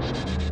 Thank you.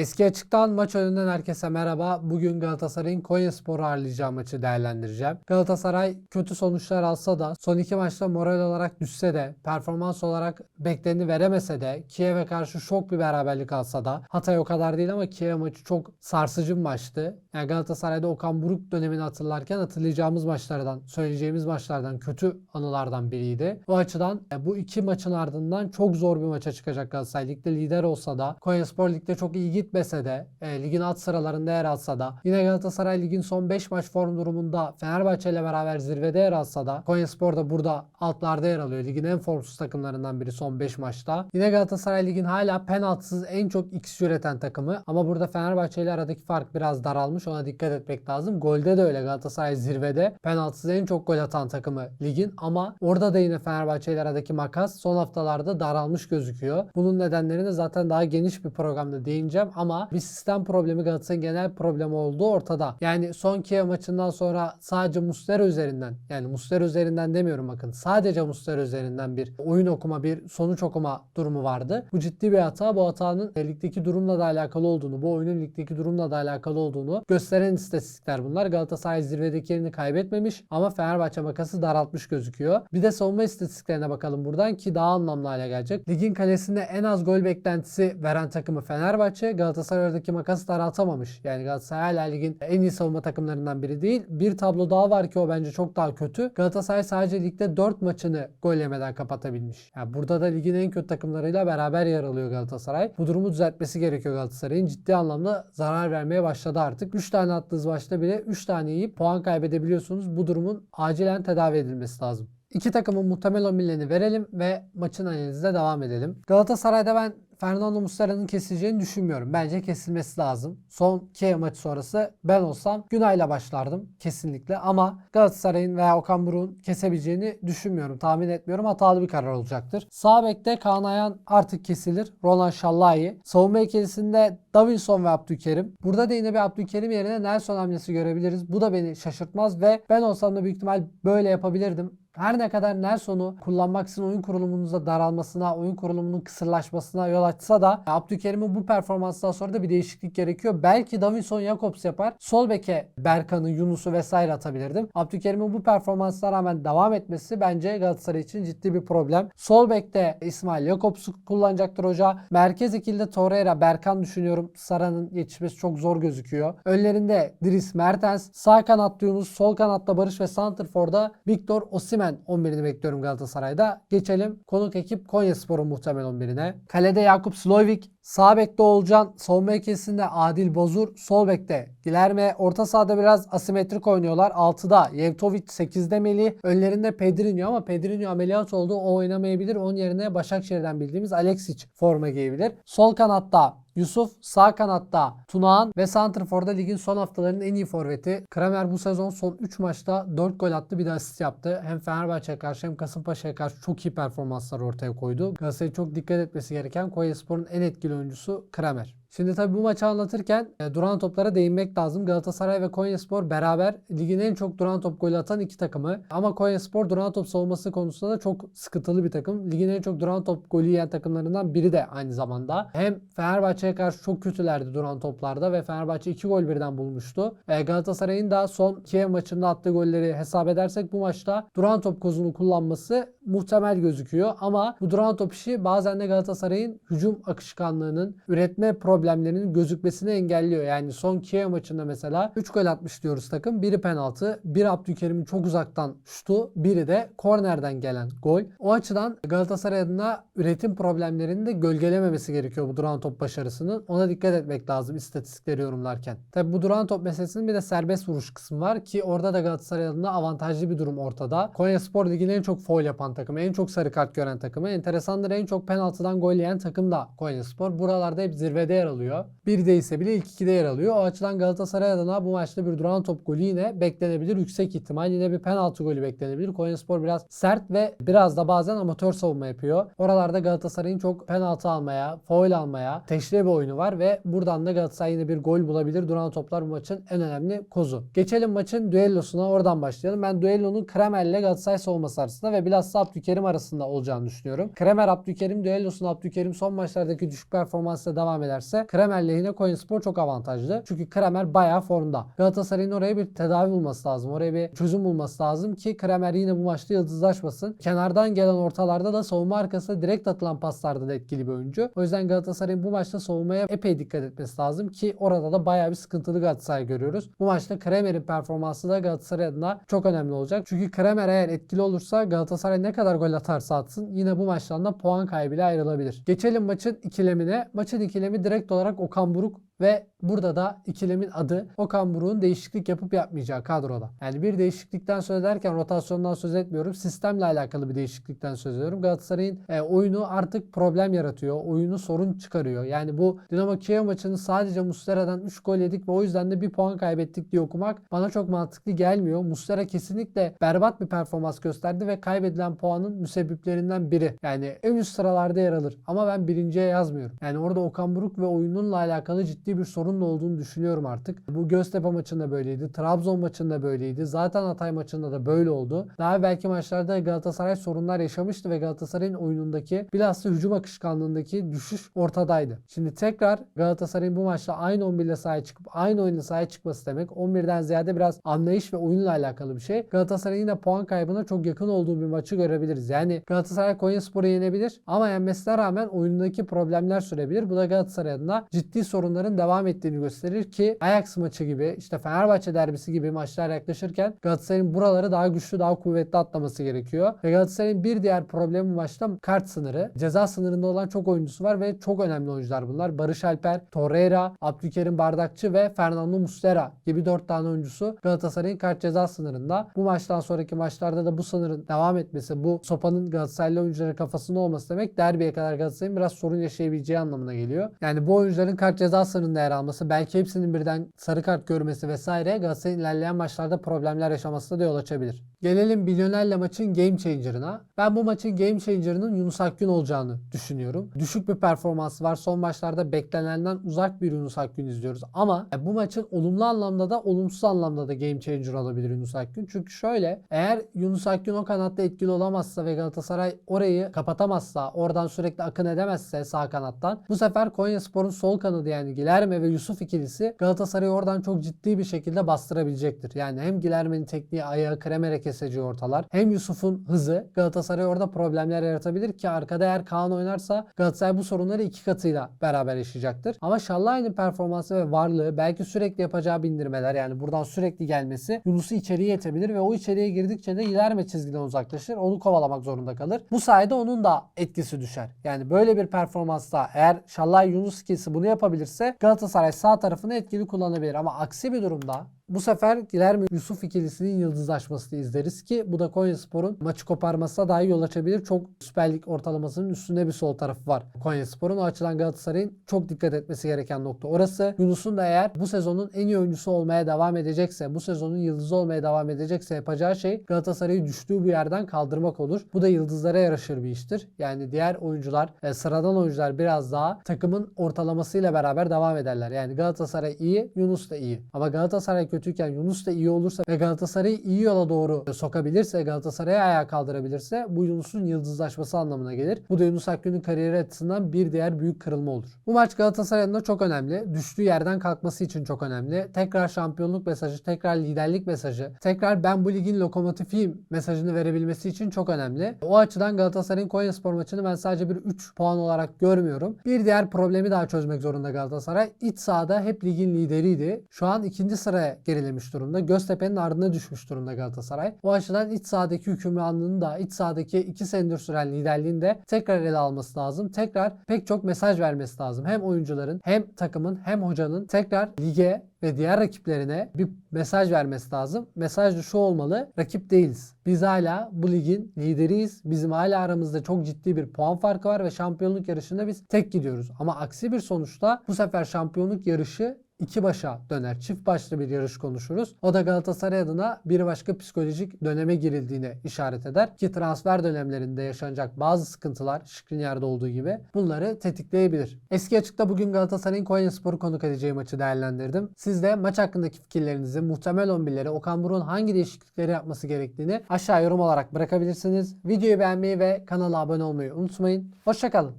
Eski Açık'tan maç önünden herkese merhaba. Bugün Galatasaray'ın Konyaspor'u ağırlayacağı maçı değerlendireceğim. Galatasaray kötü sonuçlar alsa da son iki maçta moral olarak düşse de performans olarak bekleneni veremese de Kiev'e karşı şok bir beraberlik alsa da Hatay o kadar değil ama Kiev maçı çok sarsıcı bir maçtı. Yani Galatasaray'da Okan Buruk dönemini hatırlarken hatırlayacağımız maçlardan, söyleyeceğimiz maçlardan, kötü anılardan biriydi. Bu açıdan e, bu iki maçın ardından çok zor bir maça çıkacak Galatasaray. Ligde lider olsa da Konyaspor Lig'de çok iyi gitmese de e, ligin alt sıralarında yer alsa da yine Galatasaray ligin son 5 maç form durumunda Fenerbahçe ile beraber zirvede yer alsa da Konyaspor da burada altlarda yer alıyor. Ligin en formsuz takımlarından biri son 5 maçta. Yine Galatasaray ligin hala penaltısız en çok x üreten takımı ama burada Fenerbahçe ile aradaki fark biraz daralmış. Ona dikkat etmek lazım. Golde de öyle Galatasaray zirvede. Penaltısız en çok gol atan takımı ligin ama orada da yine Fenerbahçe ile aradaki makas son haftalarda daralmış gözüküyor. Bunun nedenlerini zaten daha geniş bir programda değineceğim ama bir sistem problemi Galatasaray'ın genel problemi olduğu ortada. Yani son Kiev maçından sonra sadece Muslera üzerinden yani Muslera üzerinden demiyorum bakın sadece Muslera üzerinden bir oyun okuma bir sonuç okuma durumu vardı. Bu ciddi bir hata. Bu hatanın ligdeki durumla da alakalı olduğunu, bu oyunun ligdeki durumla da alakalı olduğunu gösteren istatistikler bunlar. Galatasaray zirvedeki yerini kaybetmemiş ama Fenerbahçe makası daraltmış gözüküyor. Bir de savunma istatistiklerine bakalım buradan ki daha anlamlı hale gelecek. Ligin kalesinde en az gol beklentisi veren takımı Fenerbahçe. Galatasaray oradaki makası daraltamamış. Yani Galatasaray hala ligin en iyi savunma takımlarından biri değil. Bir tablo daha var ki o bence çok daha kötü. Galatasaray sadece ligde 4 maçını gol yemeden kapatabilmiş. Yani burada da ligin en kötü takımlarıyla beraber yer alıyor Galatasaray. Bu durumu düzeltmesi gerekiyor Galatasaray'ın. Ciddi anlamda zarar vermeye başladı artık. 3 tane attığınız maçta bile 3 tane yiyip puan kaybedebiliyorsunuz. Bu durumun acilen tedavi edilmesi lazım. İki takımın muhtemel 11'lerini verelim ve maçın analizine devam edelim. Galatasaray'da ben Fernando Muslera'nın kesileceğini düşünmüyorum. Bence kesilmesi lazım. Son Kiev maçı sonrası ben olsam Günay'la başlardım kesinlikle ama Galatasaray'ın veya Okan Buruk'un kesebileceğini düşünmüyorum. Tahmin etmiyorum. Hatalı bir karar olacaktır. Sağ bekte Kaan Ayhan artık kesilir. Roland Şallahi. Savunma ikilisinde Davinson ve Abdülkerim. Burada da yine bir Abdülkerim yerine Nelson hamlesi görebiliriz. Bu da beni şaşırtmaz ve ben olsam da büyük ihtimal böyle yapabilirdim. Her ne kadar Nelson'u kullanmaksızın oyun kurulumunuzda daralmasına, oyun kurulumunun kısırlaşmasına yol açsa da Abdülkerim'in bu performansından sonra da bir değişiklik gerekiyor. Belki Davinson Jakobs yapar. Sol beke Berkan'ı, Yunus'u vesaire atabilirdim. Abdülkerim'in bu performansına rağmen devam etmesi bence Galatasaray için ciddi bir problem. Sol bekte İsmail Jakobs'u kullanacaktır hoca. Merkez ikilde Torreira, Berkan düşünüyorum. Sara'nın yetişmesi çok zor gözüküyor. Önlerinde Dries Mertens, sağ kanatta Yunus, sol kanatta Barış ve Santrfor'da Victor Osimhen 11'ini bekliyorum Galatasaray'da. Geçelim konuk ekip Konyaspor'un muhtemel 11'ine. Kalede Yakup Slojvik, sağ bekte Olcan, savunma ikilisinde Adil Bozur, sol bekte Gilerme, orta sahada biraz asimetrik oynuyorlar. 6'da Yevtovic, 8'de Melih, önlerinde Pedrinho ama Pedrinho ameliyat oldu. O oynamayabilir. Onun yerine Başakşehir'den bildiğimiz Alexic forma giyebilir. Sol kanatta Yusuf sağ kanatta Tunağan ve Santrfor'da ligin son haftalarının en iyi forveti. Kramer bu sezon son 3 maçta 4 gol attı bir de asist yaptı. Hem Fenerbahçe'ye karşı hem Kasımpaşa'ya karşı çok iyi performanslar ortaya koydu. Galatasaray'ın çok dikkat etmesi gereken Konyaspor'un en etkili oyuncusu Kramer. Şimdi tabii bu maçı anlatırken e, duran toplara değinmek lazım. Galatasaray ve Konyaspor beraber ligin en çok duran top golü atan iki takımı. Ama Konyaspor duran top savunması konusunda da çok sıkıntılı bir takım. Ligin en çok duran top golü yiyen takımlarından biri de aynı zamanda. Hem Fenerbahçe'ye karşı çok kötülerdi duran toplarda ve Fenerbahçe 2 gol birden bulmuştu. E, Galatasaray'ın da son Kiev maçında attığı golleri hesap edersek bu maçta duran top kozunu kullanması muhtemel gözüküyor. Ama bu duran top işi bazen de Galatasaray'ın hücum akışkanlığının üretme problemlerinin gözükmesini engelliyor. Yani son Kiev maçında mesela 3 gol atmış diyoruz takım. Biri penaltı, biri Abdülkerim'in çok uzaktan şutu, biri de kornerden gelen gol. O açıdan Galatasaray adına üretim problemlerini de gölgelememesi gerekiyor bu duran top başarısının. Ona dikkat etmek lazım istatistikleri yorumlarken. Tabi bu duran top meselesinin bir de serbest vuruş kısmı var ki orada da Galatasaray adına avantajlı bir durum ortada. Konya Spor Ligi'nin en çok foul yapan takımı, en çok sarı kart gören takımı. Enteresandır en çok penaltıdan gol yiyen takım da Konya Spor. Buralarda hep zirvede yer alıyor. Bir değilse bile ilk ikide yer alıyor. O açıdan Galatasaray adına bu maçta bir duran top golü yine beklenebilir. Yüksek ihtimal yine bir penaltı golü beklenebilir. Konyaspor biraz sert ve biraz da bazen amatör savunma yapıyor. Oralarda Galatasaray'ın çok penaltı almaya, foul almaya teşne bir oyunu var ve buradan da Galatasaray yine bir gol bulabilir. Duran toplar bu maçın en önemli kozu. Geçelim maçın düellosuna oradan başlayalım. Ben düellonun Kremer ile Galatasaray savunması arasında ve bilhassa Abdülkerim arasında olacağını düşünüyorum. Kremer Abdülkerim düellosunda Abdülkerim son maçlardaki düşük performansla devam ederse Kremer lehine Konyaspor çok avantajlı. Çünkü Kremer bayağı formda. Galatasaray'ın oraya bir tedavi bulması lazım. Oraya bir çözüm bulması lazım ki Kremer yine bu maçta yıldızlaşmasın. Kenardan gelen ortalarda da savunma arkasına direkt atılan paslarda da etkili bir oyuncu. O yüzden Galatasaray'ın bu maçta savunmaya epey dikkat etmesi lazım ki orada da bayağı bir sıkıntılı Galatasaray görüyoruz. Bu maçta Kremer'in performansı da Galatasaray adına çok önemli olacak. Çünkü Kremer eğer etkili olursa Galatasaray ne kadar gol atarsa atsın yine bu maçtan da puan kaybıyla ayrılabilir. Geçelim maçın ikilemine. Maçın ikilemi direkt olarak Okan Buruk ve burada da ikilemin adı Okan Buruk'un değişiklik yapıp yapmayacağı kadroda. Yani bir değişiklikten söz ederken rotasyondan söz etmiyorum. Sistemle alakalı bir değişiklikten söz ediyorum. Galatasaray'ın e, oyunu artık problem yaratıyor. Oyunu sorun çıkarıyor. Yani bu Dinamo Kiev maçını sadece Muslera'dan 3 gol yedik ve o yüzden de bir puan kaybettik diye okumak bana çok mantıklı gelmiyor. Muslera kesinlikle berbat bir performans gösterdi ve kaybedilen puanın müsebbiplerinden biri. Yani en üst sıralarda yer alır. Ama ben birinciye yazmıyorum. Yani orada Okan Buruk ve oyununla alakalı ciddi bir sorunla olduğunu düşünüyorum artık. Bu Göztepe maçında böyleydi. Trabzon maçında böyleydi. Zaten Hatay maçında da böyle oldu. Daha belki maçlarda Galatasaray sorunlar yaşamıştı ve Galatasaray'ın oyunundaki bilhassa hücum akışkanlığındaki düşüş ortadaydı. Şimdi tekrar Galatasaray'ın bu maçta aynı 11 ile sahaya çıkıp aynı oyunla sahaya çıkması demek 11'den ziyade biraz anlayış ve oyunla alakalı bir şey. Galatasaray'ın yine puan kaybına çok yakın olduğu bir maçı görebiliriz. Yani Galatasaray Konyaspor'u yenebilir ama yenmesine rağmen oyundaki problemler sürebilir. Bu da Galatasaray adına ciddi sorunların devam ettiğini gösterir ki Ajax maçı gibi işte Fenerbahçe derbisi gibi maçlar yaklaşırken Galatasaray'ın buraları daha güçlü daha kuvvetli atlaması gerekiyor. Ve Galatasaray'ın bir diğer problemi maçta kart sınırı. Ceza sınırında olan çok oyuncusu var ve çok önemli oyuncular bunlar. Barış Alper, Torreira, Abdülkerim Bardakçı ve Fernando Muslera gibi 4 tane oyuncusu Galatasaray'ın kart ceza sınırında. Bu maçtan sonraki maçlarda da bu sınırın devam etmesi, bu sopanın Galatasaraylı oyuncuların kafasında olması demek derbiye kadar Galatasaray'ın biraz sorun yaşayabileceği anlamına geliyor. Yani bu oyuncuların kart ceza sınırında yer alması, belki hepsinin birden sarı kart görmesi vesaire Galatasaray'ın ilerleyen maçlarda problemler yaşamasına da yol açabilir. Gelelim Milyoner'le maçın game changer'ına. Ben bu maçın game changer'ının Yunus Akgün olacağını düşünüyorum. Düşük bir performansı var. Son maçlarda beklenenden uzak bir Yunus Akgün izliyoruz. Ama bu maçın olumlu anlamda da olumsuz anlamda da game changer olabilir Yunus Akgün. Çünkü şöyle eğer Yunus Akgün o kanatta etkili olamazsa ve Galatasaray orayı kapatamazsa, oradan sürekli akın edemezse sağ kanattan bu sefer Konyaspor'un sol kanadı yani Gilerme ve Yusuf ikilisi Galatasaray'ı oradan çok ciddi bir şekilde bastırabilecektir. Yani hem Gilerme'nin tekniği ayağı Kremer'e keseceği ortalar hem Yusuf'un hızı Galatasaray orada problemler yaratabilir ki arkada eğer Kaan oynarsa Galatasaray bu sorunları iki katıyla beraber yaşayacaktır. Ama Şallay'ın performansı ve varlığı belki sürekli yapacağı bindirmeler yani buradan sürekli gelmesi Yunus'u içeriye yetebilir ve o içeriye girdikçe de ilerme çizgiden uzaklaşır. Onu kovalamak zorunda kalır. Bu sayede onun da etkisi düşer. Yani böyle bir performansta eğer Şallay Yunus ikilisi bunu yapabilirse Galatasaray sağ tarafını etkili kullanabilir. Ama aksi bir durumda bu sefer Gilerme Yusuf ikilisinin yıldızlaşmasını izleriz ki bu da Konyaspor'un maçı koparmasına dahi yol açabilir. Çok Süper Lig ortalamasının üstünde bir sol tarafı var Konyaspor'un. O açıdan Galatasaray'ın çok dikkat etmesi gereken nokta orası. Yunus'un da eğer bu sezonun en iyi oyuncusu olmaya devam edecekse, bu sezonun yıldızı olmaya devam edecekse yapacağı şey Galatasaray'ı düştüğü bir yerden kaldırmak olur. Bu da yıldızlara yaraşır bir iştir. Yani diğer oyuncular, e, sıradan oyuncular biraz daha takımın ortalamasıyla beraber devam ederler. Yani Galatasaray iyi, Yunus da iyi. Ama Galatasaray kötüyken Yunus da iyi olursa ve Galatasaray'ı iyi yola doğru sokabilirse, Galatasaray'ı ayağa kaldırabilirse bu Yunus'un yıldızlaşması anlamına gelir. Bu da Yunus Akgün'ün kariyeri açısından bir diğer büyük kırılma olur. Bu maç Galatasaray adına çok önemli. Düştüğü yerden kalkması için çok önemli. Tekrar şampiyonluk mesajı, tekrar liderlik mesajı, tekrar ben bu ligin lokomotifiyim mesajını verebilmesi için çok önemli. O açıdan Galatasaray'ın Konyaspor maçını ben sadece bir 3 puan olarak görmüyorum. Bir diğer problemi daha çözmek zorunda Galatasaray. İç sahada hep ligin lideriydi. Şu an ikinci sıraya gerilemiş durumda. Göztepe'nin ardına düşmüş durumda Galatasaray. O açıdan iç sahadaki hükümranlığını da iç sahadaki 2 senedir süren liderliğini de tekrar ele alması lazım. Tekrar pek çok mesaj vermesi lazım. Hem oyuncuların hem takımın hem hocanın tekrar lige ve diğer rakiplerine bir mesaj vermesi lazım. Mesaj da şu olmalı. Rakip değiliz. Biz hala bu ligin lideriyiz. Bizim hala aramızda çok ciddi bir puan farkı var ve şampiyonluk yarışında biz tek gidiyoruz. Ama aksi bir sonuçta bu sefer şampiyonluk yarışı iki başa döner. Çift başlı bir yarış konuşuruz. O da Galatasaray adına bir başka psikolojik döneme girildiğine işaret eder. Ki transfer dönemlerinde yaşanacak bazı sıkıntılar Şikrinyar'da olduğu gibi bunları tetikleyebilir. Eski açıkta bugün Galatasaray'ın Konyaspor'u konuk edeceği maçı değerlendirdim. Siz de maç hakkındaki fikirlerinizi, muhtemel 11'leri, Okan Buruk'un hangi değişiklikleri yapması gerektiğini aşağı yorum olarak bırakabilirsiniz. Videoyu beğenmeyi ve kanala abone olmayı unutmayın. Hoşçakalın.